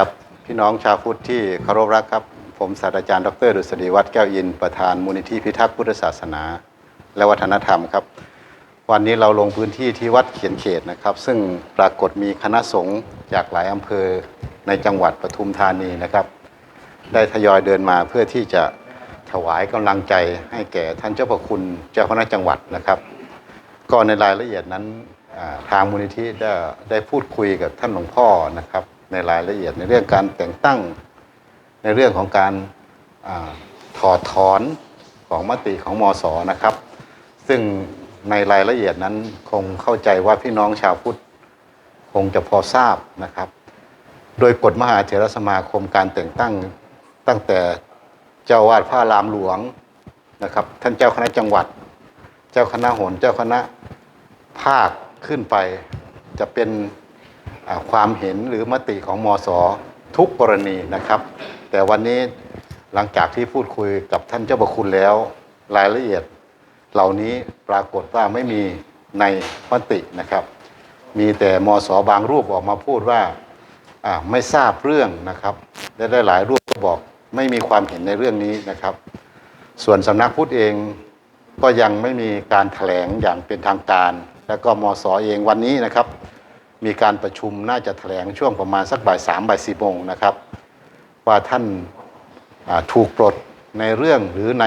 ครับพี่น้องชาวพุทธที่เคารพรักครับ ผมศาสตราจารย์ดรดุษฎีวัฒน์แก้วอินประธานมูลนิธิพิทักษ์พุทธศาสนา และวัฒนธรรมครับ วันนี้เราลงพื้นที่ที่วัดเขียนเขตนะครับ ซึ่งปรากฏมีคณะสงฆ์จากหลายอำเภอในจังหวัดปทุมธานีนะครับ ได้ทยอยเดินมาเพื่อที่จะถวายกำลังใจให้แก่ท่านเจ้าพระคุณเจ้าคณะจังหวัดนะครับ ก็ในรายละเอียดนั้นทางมูลนิธิได้ได้พูดคุยกับท่านหลวงพ่อนะครับ ในรายละเอียดในเรื่องการแต่งตั้งในเรื่องของการอาถอดถอนของมติของมศนะครับ ซึ่งในรายละเอียดนั้นคงเข้าใจว่าพี่น้องชาวพุทธคงจะพอทราบนะครับ โดยกฎมหาเถรสมาคมการแต่งตั้งตั้งแต่เจ้าวาดพระรามหลวงนะครับ ท่านเจ้าคณะจังหวัด เจ้าคณะโหนเจ้าคณะภาคขึ้นไปจะเป็น ความเห็นหรือมติของมสทุกกรณีนะครับ แต่วันนี้หลังจากที่พูดคุยกับท่านเจ้าประคุณแล้ว รายละเอียด เหล่านี้ปรากฏว่าไม่มีในมตินะครับ มีแต่มสบางรูปออกมาพูดว่าไม่ทราบเรื่องนะครับและได้หลายรูปก็บอกไม่มีความเห็นในเรื่องนี้นะครับ ส่วนสำนักพุทธเองก็ยังไม่มีการแถลงอย่างเป็นทางการ แล้วก็มสเองวันนี้นะครับ มีการประชุมน่าจะแถลงช่วงประมาณสักบ่ายสามบ่ายสี่โมงนะครับ ว่าท่านถูกปลดในเรื่องหรือใน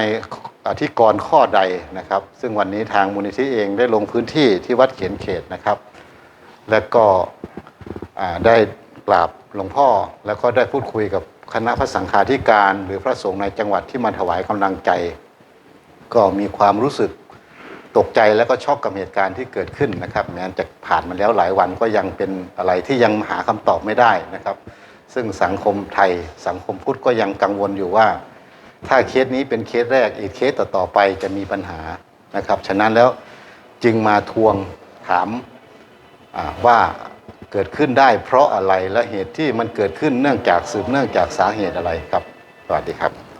อธิกรณ์ข้อใดนะครับ ซึ่งวันนี้ทางมูลนิธิเองได้ลงพื้นที่ที่วัดเขียนเขตนะครับ และก็ได้กราบหลวงพ่อ แล้วก็ได้พูดคุยกับคณะพระสังฆาธิการ หรือพระสงฆ์ในจังหวัดที่มาถวายกำลังใจ ก็มีความรู้สึก ตกใจแล้วก็ช็อกกับเหตุการณ์ที่เกิดขึ้นนะครับแม้จะผ่านมาแล้วหลายวันก็ยังเป็นอะไรที่ยังหาคำตอบไม่ได้นะครับ ซึ่งสังคมไทยสังคมพุทธก็ยังกังวลอยู่ว่า ถ้าเคสนี้เป็นเคสแรกอีกเคสต่อๆไปจะมีปัญหานะครับฉะนั้นแล้วจึงมาทวงถามว่าเกิดขึ้นได้เพราะอะไรและเหตุที่มันเกิดขึ้นเนื่องจากสืบเนื่องจากสาเหตุอะไรครับสวัสดีครับ